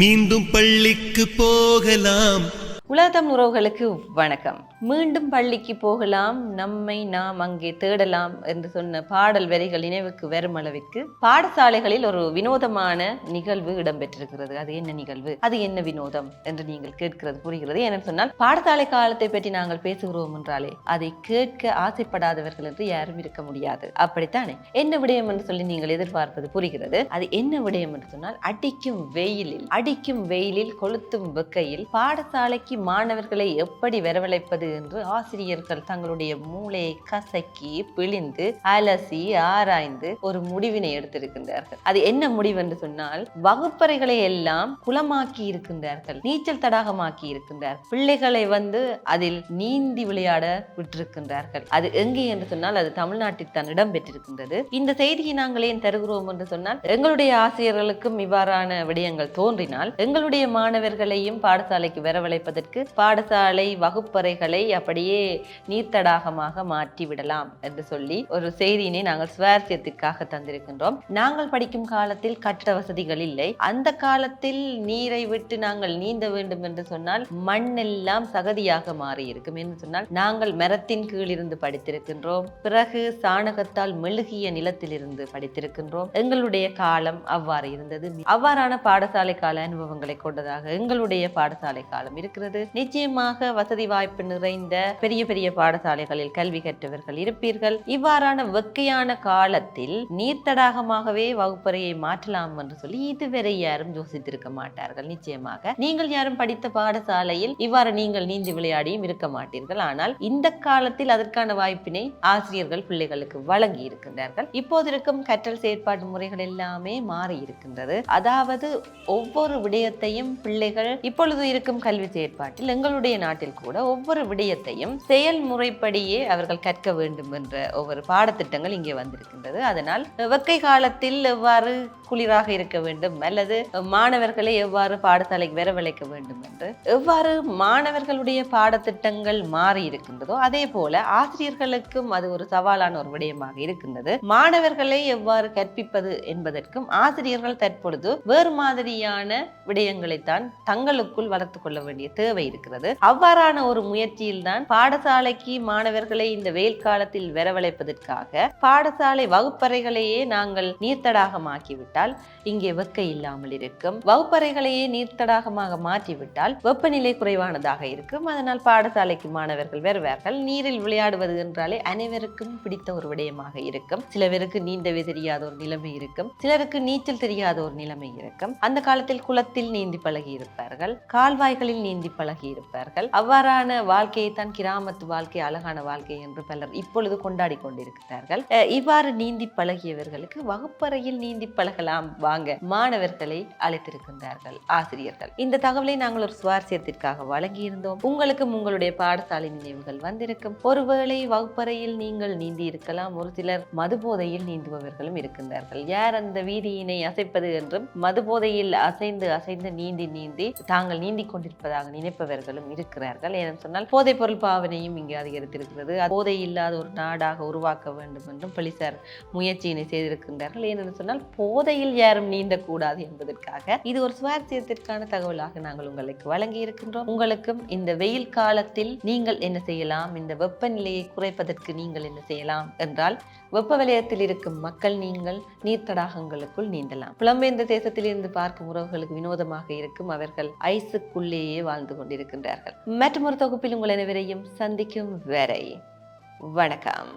மீண்டும் பள்ளிக்கு போகலாம். உலகம் உறவுகளுக்கு வணக்கம். மீண்டும் பள்ளிக்கு போகலாம். நம்மை நாம் அங்கே தேடலாம் என்று சொன்ன பாடல் வரிகள் நினைவுக்கு வரும் அளவிற்கு பாடசாலைகளில் ஒரு வினோதமான நிகழ்வு இடம்பெற்றிருக்கிறது. அது என்ன நிகழ்வு? அது என்ன வினோதம் என்று நீங்கள் கேட்கிறது புரிகிறது. என சொன்னால் பாடசாலை காலத்தை பற்றி நாங்கள் பேசுகிறோம் என்றாலே அதை கேட்க ஆசைப்படாதவர்கள் என்று யாரும் இருக்க முடியாது. அப்படித்தானே? என்ன விடயம் என்று சொல்லி நீங்கள் எதிர்பார்ப்பது புரிகிறது. அது என்ன விடயம் என்று சொன்னால் அடிக்கும் வெயிலில் அடிக்கும் வெயிலில் கொளுத்தும் வெக்கையில் பாடசாலைக்கு மாணவர்களை எப்படி வரவழைப்பது என்று ஆசிரியர்கள் தங்களுடைய மூளையை கசக்கி பிழிந்து அலசி ஆராய்ந்து ஒரு முடிவினை எடுத்திருக்கின்றார்கள். அது என்ன முடிவு என்று சொன்னால் வகுப்பறைகளை எல்லாம் குளமாக்கி இருக்கின்றார்கள் நீச்சல் தடாகமாக்கி இருக்கின்றார்கள் பிள்ளைகளை வந்து அதில் நீந்தி விளையாட விட்டிருக்கின்றார்கள். அது எங்கே என்று சொன்னால் அது தமிழ்நாட்டில் தான் இடம்பெற்றிருக்கின்றது இந்த செய்தியை நாங்கள் ஏன் தருகிறோம் என்று சொன்னால் எங்களுடைய ஆசிரியர்களுக்கும் இவ்வாறான விடயங்கள் தோன்றினால் எங்களுடைய மாணவர்களையும் பாடசாலைக்கு வரவழைப்பதற்கு பாடசாலை வகுப்பறைகளை அப்படியே நீர்த்தடாகமாக மாற்றி விடலாம் என்று சொல்லி ஒரு செய்தியினை நாங்கள் சுவாரஸ்யத்திற்காக தந்திருக்கின்றோம். நாங்கள் படிக்கும் காலத்தில் கட்ட வசதிகள் இல்லை. அந்த காலத்தில் நீரை விட்டு நாங்கள் நீந்த வேண்டும் என்று சொன்னால் மண்ணெல்லாம் சகதியாக மாறி இருக்கும் என்று சொன்னால் நாங்கள் மரத்தின் கீழ் இருந்து படித்திருக்கின்றோம். பிறகு சாணகத்தால் மெழுகிய நிலத்திலிருந்து படித்திருக்கின்றோம். எங்களுடைய காலம் அவ்வாறு இருந்தது. அவ்வாறான பாடசாலை கால அனுபவங்களை கொண்டதாக எங்களுடைய பாடசாலை காலம் இருக்கிறது. நிச்சயமாக வசதி வாய்ப்பு நிறைந்த பெரிய பெரிய பாடசாலைகளில் கல்வி கற்றவர்கள் இருப்பீர்கள். இவ்வாறான வெக்கையான காலத்தில் நீர்த்தடாகமாகவே வகுப்பறையை மாற்றலாம் என்று சொல்லி இதுவரை யாரும் யோசித்திருக்க மாட்டார்கள். நிச்சயமாக நீங்கள் யாரும் படித்த பாடசாலையில் இவ்வாறு நீங்கள் நீந்தி விளையாடியும் இருக்க மாட்டீர்கள். ஆனால் இந்த காலத்தில் அதற்கான வாய்ப்பினை ஆசிரியர்கள் பிள்ளைகளுக்கு வழங்கி இருக்கின்றார்கள். இப்போது இருக்கும் கற்றல் செயற்பாட்டு முறைகள் எல்லாமே மாறி இருக்கின்றது. அதாவது ஒவ்வொரு விடயத்தையும் பிள்ளைகள் இப்பொழுது இருக்கும் கல்வி செயற்பாடு செயற்பாட்டில் எங்களுடைய நாட்டில் கூட ஒவ்வொரு விடயத்தையும் செயல்முறைப்படியே அவர்கள் கற்க வேண்டும் என்ற ஒவ்வொரு பாடத்திட்டங்கள் இங்கே வந்திருக்கின்றது. அதனால் வெக்கை காலத்தில் எவ்வாறு குளிராக இருக்க வேண்டும் அல்லது மாணவர்களை எவ்வாறு பாடசாலைக்கு வரவழைக்க வேண்டும் என்று எவ்வாறு மாணவர்களுடைய பாடத்திட்டங்கள் மாறி இருக்கின்றதோ அதே போல ஆசிரியர்களுக்கும் அது ஒரு சவாலான ஒரு விடயமாக இருக்கின்றது. மாணவர்களை எவ்வாறு கற்பிப்பது என்பதற்கும் ஆசிரியர்கள் தற்பொழுது வேறு மாதிரியான விடயங்களைத்தான் தங்களுக்குள் வளர்த்து கொள்ள வேண்டிய தேவை தேவை இருக்கிறது. அவ்வாறான ஒரு முயற்சியில் தான் பாடசாலைக்கு மாணவர்களை இந்த வெயில் காலத்தில் வரவழைப்பதற்காக பாடசாலை வகுப்பறைகளையே நாங்கள் நீர்த்தடாகமாக்கிவிட்டால் இங்கே வெக்க இல்லாமல் இருக்கும். வகுப்பறைகளையே நீர்த்தடாகமாக மாற்றிவிட்டால் வெப்பநிலை குறைவானதாக இருக்கும். அதனால் பாடசாலைக்கு மாணவர்கள் வருவார்கள். நீரில் விளையாடுவது என்றாலே அனைவருக்கும் பிடித்த ஒரு விடயமாக இருக்கும். சில பேருக்கு நீந்தவே தெரியாத ஒரு நிலைமை இருக்கும். சிலருக்கு நீச்சல் தெரியாத ஒரு நிலைமை இருக்கும். அந்த காலத்தில் குளத்தில் நீந்தி பழகி இருப்பார்கள் கால்வாய்களில் நீந்தி பழகி இருப்பார்கள் அவ்வாறான வாழ்க்கையை தான் கிராமத்து வாழ்க்கை அழகான வாழ்க்கை என்று பலர் இப்பொழுது கொண்டாடி கொண்டிருக்கிறார்கள். இவ்வாறு நீந்தி பழகியவர்களுக்கு வகுப்பறையில் நீந்தி பழகலாம் வாங்க மாணவர்களை அழைத்திருக்கின்றார்கள் ஆசிரியர்கள். இந்த தகவலை நாங்கள் ஒரு சுவாரஸ்யத்திற்காக வழங்கியிருந்தோம். உங்களுக்கும் உங்களுடைய பாடசாலை நினைவுகள் வந்திருக்கும். ஒருவேளை வகுப்பறையில் நீங்கள் நீந்தி இருக்கலாம். ஒரு சிலர் மதுபோதையில் நீந்துபவர்களும் இருக்கின்றார்கள். யார் அந்த வீதியினை அசைப்பது என்றும் மதுபோதையில் அசைந்து அசைந்து நீந்தி நீந்தி தாங்கள் நீந்தி கொண்டிருப்பதாக நினைப்பவர்களும் இருக்கிறார்கள். ஏன்னு சொன்னால் போதைப் பொருள் பாவனையும் இங்கு அதிகரித்திருக்கிறது. அது போதை இல்லாத ஒரு நாடாக உருவாக்க வேண்டும் என்றும் போலீசார் முயற்சியினை செய்திருக்கின்றார்கள். ஏனென்று சொன்னால் போதையில் யாரும் நீந்தக்கூடாது என்பதற்காக இது ஒரு சுவாரஸ்யத்திற்கான தகவலாக நாங்கள் உங்களுக்கு வழங்கி இருக்கின்றோம். உங்களுக்கும் இந்த வெயில் காலத்தில் நீங்கள் என்ன செய்யலாம்? இந்த வெப்பநிலையை குறைப்பதற்கு நீங்கள் என்ன செய்யலாம்? என்றால் வெப்ப வலயத்தில் இருக்கும் மக்கள் நீங்கள் நீர்த்தடாகங்களுக்குள் நீந்தலாம். புலம்பெயர்ந்த தேசத்திலிருந்து பார்க்கும் உறவுகளுக்கு வினோதமாக இருக்கும். அவர்கள் ஐஸுக்குள்ளேயே வாழ்ந்து கொண்டிருக்கின்றார்கள் மற்றும் ஒரு தொகுப்பில் உங்கள் அனைவரையும் சந்திக்கும் வரை வணக்கம்.